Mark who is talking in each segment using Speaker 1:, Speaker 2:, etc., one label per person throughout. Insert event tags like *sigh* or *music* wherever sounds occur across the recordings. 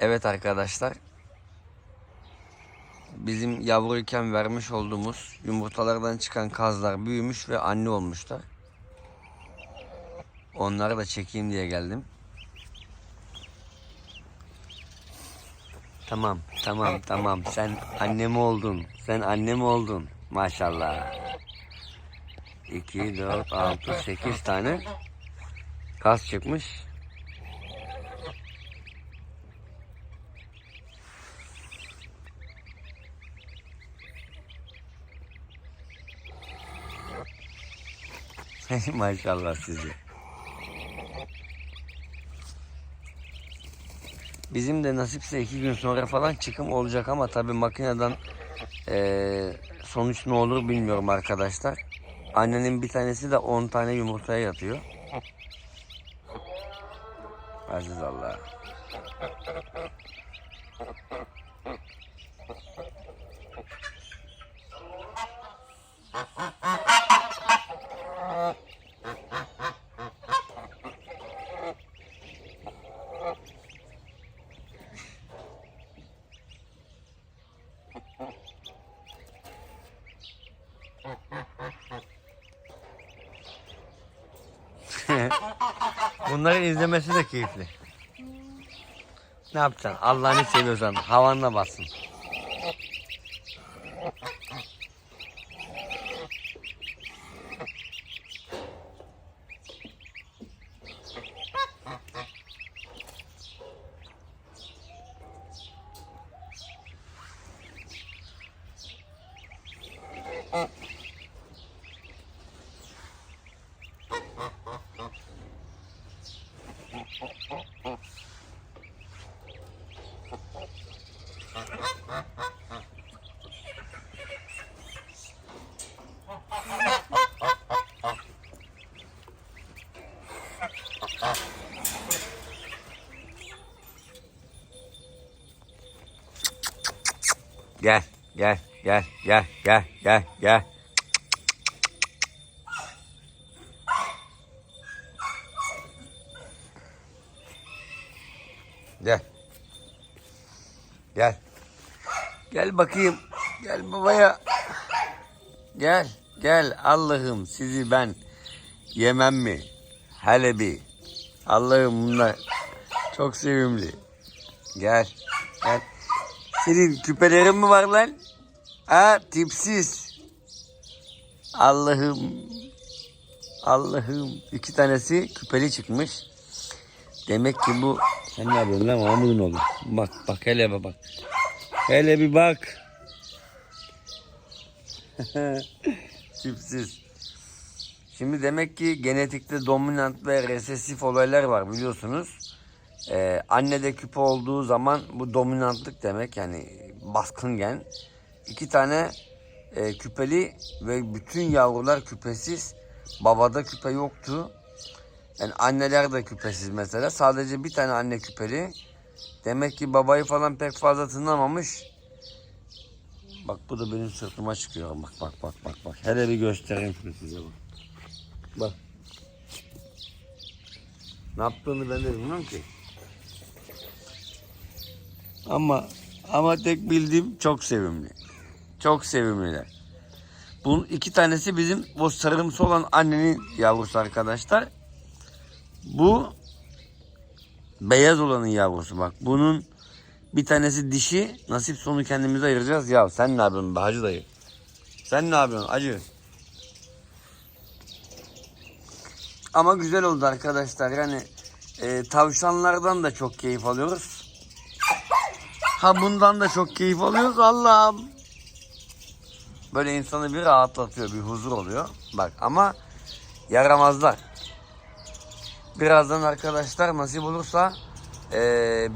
Speaker 1: Evet arkadaşlar. Bizim yavruyken vermiş olduğumuz yumurtalardan çıkan kazlar büyümüş ve anne olmuşlar. Onları da çekeyim diye geldim. Tamam, tamam, tamam. Sen annem oldun. Sen annem oldun. Maşallah. 2, 4, 6, 8 tane kaz çıkmış. *laughs* Maşallah sizi. Bizim de nasipse iki gün sonra falan çıkım olacak ama tabii makineden eee, sonuç ne olur bilmiyorum arkadaşlar. Annenin bir tanesi de 10 tane yumurtaya yatıyor. Aziz Allah. *laughs* Bunları izlemesi de keyifli. Ne yapacaksın? Allah'ını seviyorsan havanla bassın. Gel, gel, gel, gel, gel, gel, gel. Gel. Gel. Bakayım. Gel babaya. Gel. Gel Allah'ım sizi ben yemem mi? Hele bir. Allah'ım bunlar çok sevimli. Gel. Senin küpelerin mi var lan? Ha tipsiz. Allah'ım. Allah'ım. iki tanesi küpeli çıkmış. Demek ki bu... Sen ne yapıyorsun lan Mahmut'un oğlu? Bak bak hele bir bak. Hele bir bak. Tipsiz. Şimdi demek ki genetikte dominant ve resesif olaylar var biliyorsunuz. Ee, annede küpe olduğu zaman bu dominantlık demek yani baskın gen. İki tane e, küpeli ve bütün yavrular küpesiz. Babada küpe yoktu. Yani anneler de küpesiz mesela. Sadece bir tane anne küpeli. Demek ki babayı falan pek fazla tınlamamış. Bak bu da benim sırtıma çıkıyor. Bak bak bak bak bak. Hele bir göstereyim şunu size bak. Bak. Ne yaptığını ben de bilmiyorum ki. Ama ama tek bildiğim çok sevimli. Çok sevimliler. Bunun iki tanesi bizim o sarımsı olan annenin yavrusu arkadaşlar. Bu beyaz olanın yavrusu bak. Bunun bir tanesi dişi. Nasip sonu kendimize ayıracağız. Ya sen ne yapıyorsun be hacı dayı? Sen ne yapıyorsun acı? Ama güzel oldu arkadaşlar. Yani e, tavşanlardan da çok keyif alıyoruz. Ha bundan da çok keyif alıyoruz. Allah'ım. Böyle insanı bir rahatlatıyor, bir huzur oluyor. Bak ama yaramazlar. Birazdan arkadaşlar nasip olursa eee,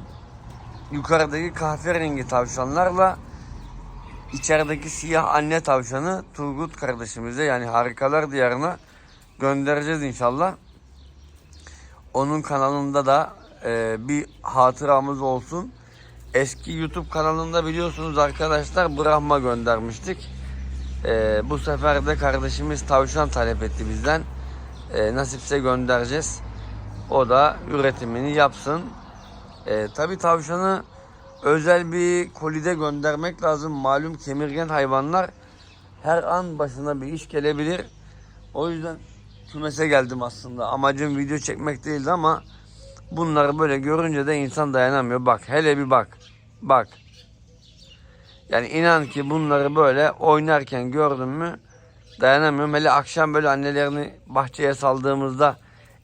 Speaker 1: yukarıdaki kahverengi tavşanlarla içerideki siyah anne tavşanı Turgut kardeşimize yani harikalar diyarına göndereceğiz inşallah. Onun kanalında da eee, bir hatıramız olsun. Eski YouTube kanalında biliyorsunuz arkadaşlar Brahma göndermiştik. Eee, bu sefer de kardeşimiz tavşan talep etti bizden. Eee, nasipse göndereceğiz. O da üretimini yapsın. E, tabii tavşanı özel bir kolide göndermek lazım. Malum kemirgen hayvanlar her an başına bir iş gelebilir. O yüzden kümese geldim aslında. Amacım video çekmek değildi ama bunları böyle görünce de insan dayanamıyor. Bak hele bir bak. Bak. Yani inan ki bunları böyle oynarken gördüm mü dayanamıyorum. Hele akşam böyle annelerini bahçeye saldığımızda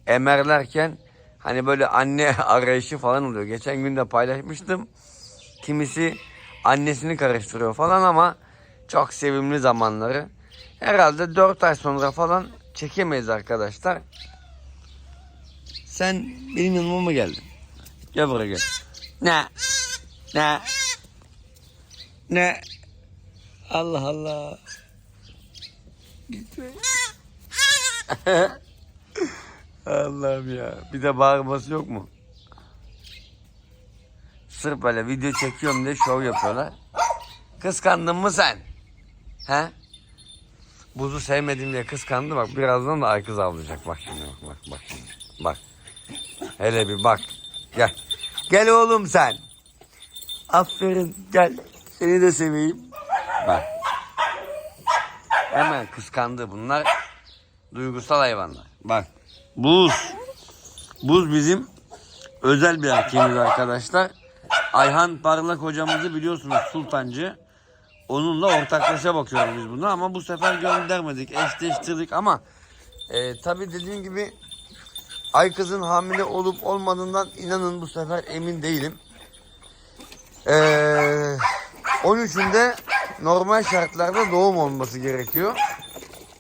Speaker 1: emerlerken hani böyle anne *laughs* arayışı falan oluyor. Geçen gün de paylaşmıştım. Kimisi annesini karıştırıyor falan ama çok sevimli zamanları. Herhalde 4 ay sonra falan çekemeyiz arkadaşlar. Sen benim yanıma mı geldin? Gel buraya gel. Ne? Ne? Ne? Allah Allah. Gitme. *laughs* Allah'ım ya. Bir de bağırması yok mu? Sırf böyle video çekiyorum diye şov yapıyorlar. Kıskandın mı sen? He? Buzu sevmedim diye kıskandı bak birazdan da ay kız avlayacak bak şimdi bak bak bak şimdi. Bak. Hele bir bak. Gel. Gel oğlum sen. Aferin gel. Seni de seveyim. Bak. Hemen kıskandı bunlar. Duygusal hayvanlar. Bak. Buz. Buz bizim özel bir erkeğimiz arkadaşlar. Ayhan Parlak hocamızı biliyorsunuz Sultancı. Onunla ortaklaşa bakıyoruz biz buna ama bu sefer göndermedik. Eşleştirdik ama e, tabi dediğim gibi Ay kızın hamile olup olmadığından inanın bu sefer emin değilim. Ee, 13'ünde normal şartlarda doğum olması gerekiyor.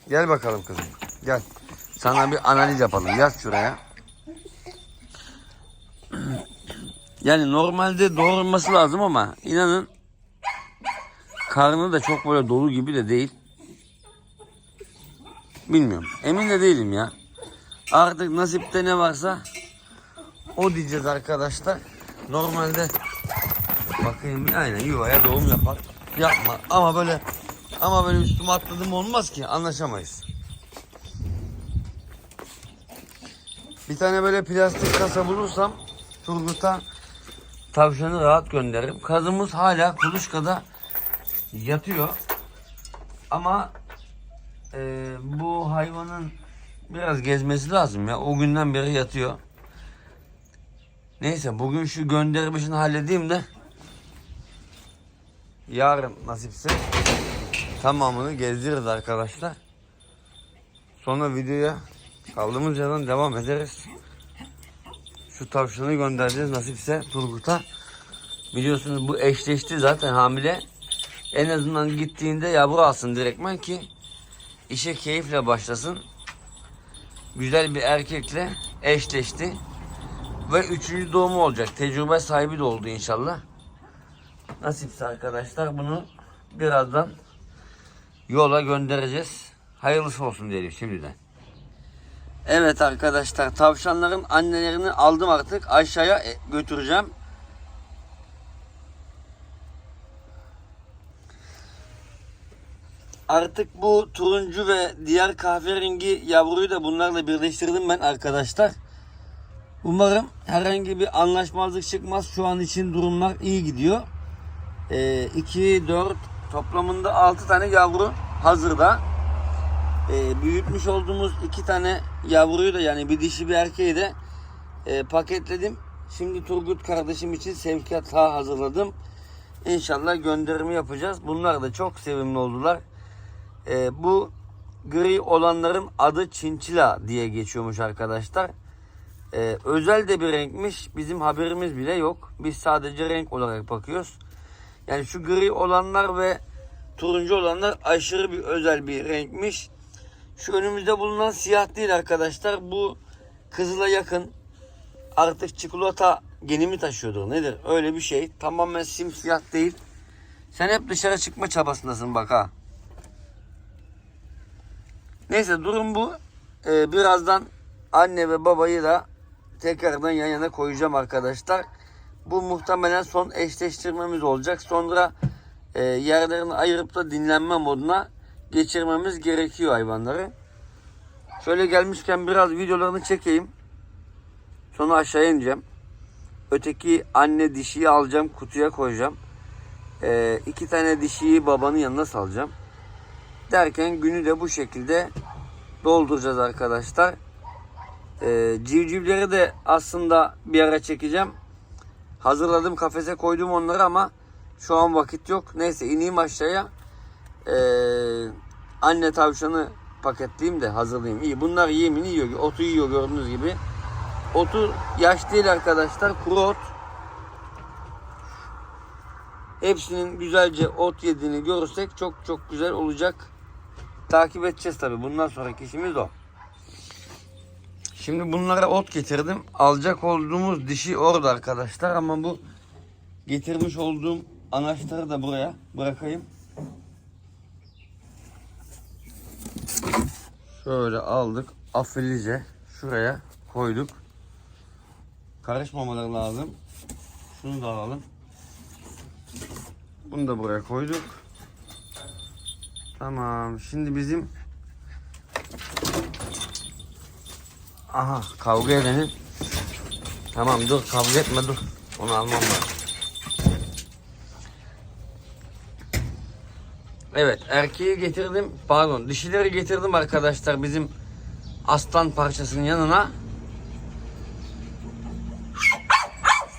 Speaker 1: Gel bakalım kızım. Gel. Sana bir analiz yapalım. Yaz şuraya. Yani normalde doğurması lazım ama inanın karnı da çok böyle dolu gibi de değil. Bilmiyorum. Emin de değilim ya. Artık nasipte ne varsa o diyeceğiz arkadaşlar. Normalde bakayım aynen yuvaya doğum yapar. Yapma ama böyle ama böyle üstüme atladım olmaz ki anlaşamayız. Bir tane böyle plastik kasa bulursam Turgut'a tavşanı rahat gönderirim. Kazımız hala kuluçkada yatıyor. Ama e, bu hayvanın biraz gezmesi lazım ya. O günden beri yatıyor. Neyse bugün şu gönderme işini halledeyim de yarın nasipse tamamını gezdiririz arkadaşlar. Sonra videoya kaldığımız yerden devam ederiz. Şu tavşanı göndereceğiz nasipse Turgut'a. Biliyorsunuz bu eşleşti zaten hamile. En azından gittiğinde yavru alsın direktmen ki işe keyifle başlasın. Güzel bir erkekle eşleşti. Ve üçüncü doğumu olacak. Tecrübe sahibi de oldu inşallah. Nasipse arkadaşlar bunu birazdan yola göndereceğiz. Hayırlısı olsun diyelim şimdiden. Evet arkadaşlar tavşanların annelerini aldım artık aşağıya e, götüreceğim. Artık bu turuncu ve diğer kahverengi yavruyu da bunlarla birleştirdim ben arkadaşlar. Umarım herhangi bir anlaşmazlık çıkmaz. Şu an için durumlar iyi gidiyor. 2, 4 toplamında 6 tane yavru hazırda. Ee, büyütmüş olduğumuz iki tane yavruyu da yani bir dişi bir erkeği de e, paketledim. Şimdi Turgut kardeşim için sevkiyata hazırladım. İnşallah gönderimi yapacağız. Bunlar da çok sevimli oldular. Ee, bu gri olanların adı çinçila diye geçiyormuş arkadaşlar. Ee, özel de bir renkmiş. Bizim haberimiz bile yok. Biz sadece renk olarak bakıyoruz. Yani şu gri olanlar ve turuncu olanlar aşırı bir özel bir renkmiş. Şu önümüzde bulunan siyah değil arkadaşlar. Bu kızıla yakın. Artık çikolata geni mi taşıyordur nedir? Öyle bir şey. Tamamen simsiyah değil. Sen hep dışarı çıkma çabasındasın bak ha. Neyse durum bu. Ee, birazdan anne ve babayı da tekrardan yan yana koyacağım arkadaşlar. Bu muhtemelen son eşleştirmemiz olacak. Sonra e, yerlerini ayırıp da dinlenme moduna geçirmemiz gerekiyor hayvanları. Şöyle gelmişken biraz videolarını çekeyim. Sonra aşağıya ineceğim. Öteki anne dişiyi alacağım kutuya koyacağım. Ee, iki tane dişiyi babanın yanına salacağım. Derken günü de bu şekilde dolduracağız arkadaşlar. Ee, civcivleri de aslında bir ara çekeceğim. Hazırladım kafese koydum onları ama şu an vakit yok. Neyse ineyim aşağıya. Ee, anne tavşanı paketleyeyim de hazırlayayım. İyi bunlar yemini yiyor. Otu yiyor gördüğünüz gibi. Otu yaş değil arkadaşlar. Kuru ot. Hepsinin güzelce ot yediğini görürsek çok çok güzel olacak. Takip edeceğiz tabi. Bundan sonraki işimiz o. Şimdi bunlara ot getirdim. Alacak olduğumuz dişi orada arkadaşlar ama bu getirmiş olduğum anaçları da buraya bırakayım. Şöyle aldık. Afilice şuraya koyduk. Karışmamaları lazım. Şunu da alalım. Bunu da buraya koyduk. Tamam. Şimdi bizim Aha kavga edenin. Tamam dur kavga etme dur. Onu almam lazım. Evet erkeği getirdim. Pardon dişileri getirdim arkadaşlar bizim aslan parçasının yanına.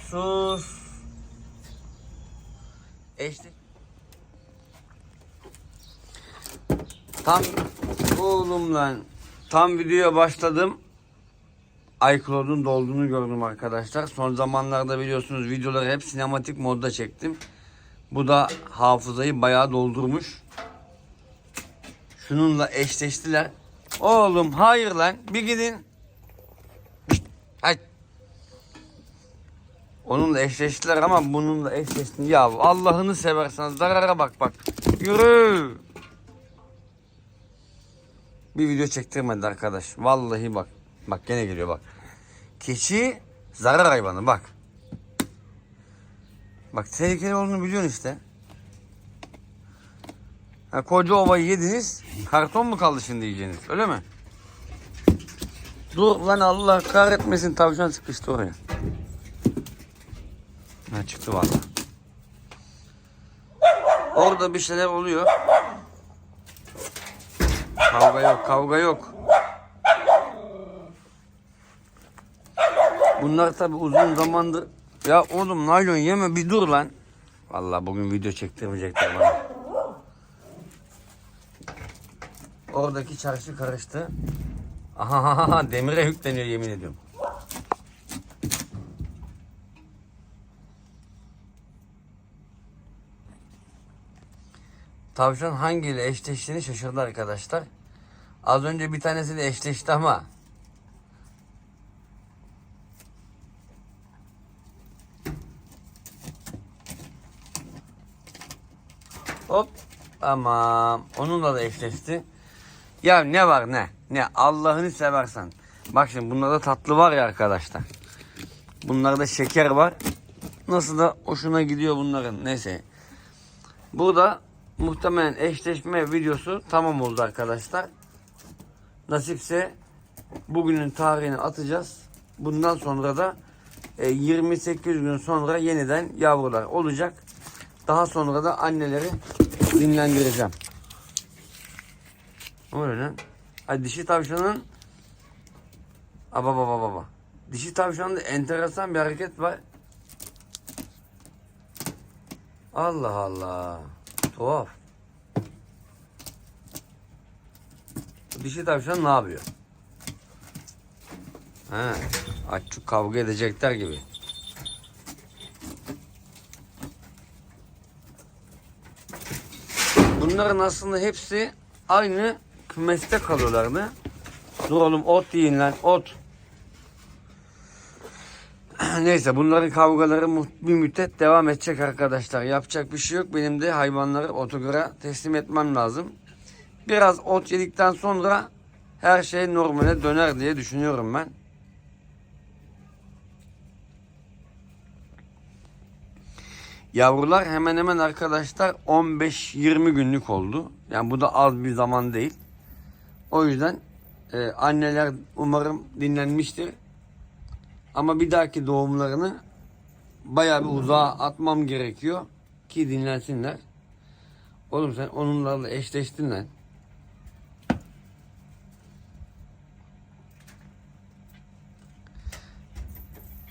Speaker 1: Sus. Eşli. Tam oğlum lan. Tam videoya başladım. iCloud'un dolduğunu gördüm arkadaşlar. Son zamanlarda biliyorsunuz videoları hep sinematik modda çektim. Bu da hafızayı bayağı doldurmuş. Şununla eşleştiler. Oğlum hayır lan bir gidin. Hay. Onunla eşleştiler ama bununla eşleştin. Ya Allah'ını seversen zarara bak bak. Yürü. Bir video çektirmedi arkadaş. Vallahi bak. Bak gene geliyor bak. Keçi zarar hayvanı bak. Bak tehlikeli olduğunu biliyorsun işte. Ha, koca ovayı yediniz. Karton mu kaldı şimdi yiyeceğiniz öyle mi? Dur lan Allah kahretmesin tavşan sıkıştı oraya. Ha çıktı valla. Orada bir şeyler oluyor. Kavga yok, kavga yok. Bunlar tabi uzun zamandır... Ya oğlum naylon yeme bir dur lan. Vallahi bugün video çektirmeyecekler bana. Oradaki çarşı karıştı. Aha demire yükleniyor yemin ediyorum. Tavşan hangiyle eşleştiğini şaşırdı arkadaşlar. Az önce bir tanesiyle eşleşti ama Tamam. Onunla da eşleşti. Ya ne var ne? Ne Allah'ını seversen. Bak şimdi bunlarda tatlı var ya arkadaşlar. Bunlarda şeker var. Nasıl da hoşuna gidiyor bunların. Neyse. Burada muhtemelen eşleşme videosu tamam oldu arkadaşlar. Nasipse bugünün tarihini atacağız. Bundan sonra da e, 28 gün sonra yeniden yavrular olacak. Daha sonra da anneleri dinlendireceğim. Lan? Ay dişi tavşanın Aba baba baba. Dişi tavşanda enteresan bir hareket var. Allah Allah. Tuhaf. Dişi tavşan ne yapıyor? He, açık kavga edecekler gibi. Bunların aslında hepsi aynı kümeste kalıyorlardı. Dur oğlum ot yiyin lan ot. *clears throat* Neyse bunların kavgaları bir müddet devam edecek arkadaşlar. Yapacak bir şey yok. Benim de hayvanları otogara teslim etmem lazım. Biraz ot yedikten sonra her şey normale döner diye düşünüyorum ben. Yavrular hemen hemen arkadaşlar 15-20 günlük oldu. Yani bu da az bir zaman değil. O yüzden e, anneler umarım dinlenmiştir. Ama bir dahaki doğumlarını bayağı bir uzağa atmam gerekiyor ki dinlensinler. Oğlum sen onunla eşleştin lan.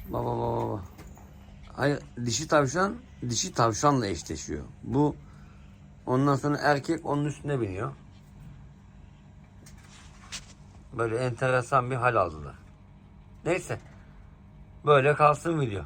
Speaker 1: Baba baba baba. Hayır dişi tavşan dişi tavşanla eşleşiyor. Bu ondan sonra erkek onun üstüne biniyor. Böyle enteresan bir hal aldılar. Neyse. Böyle kalsın video.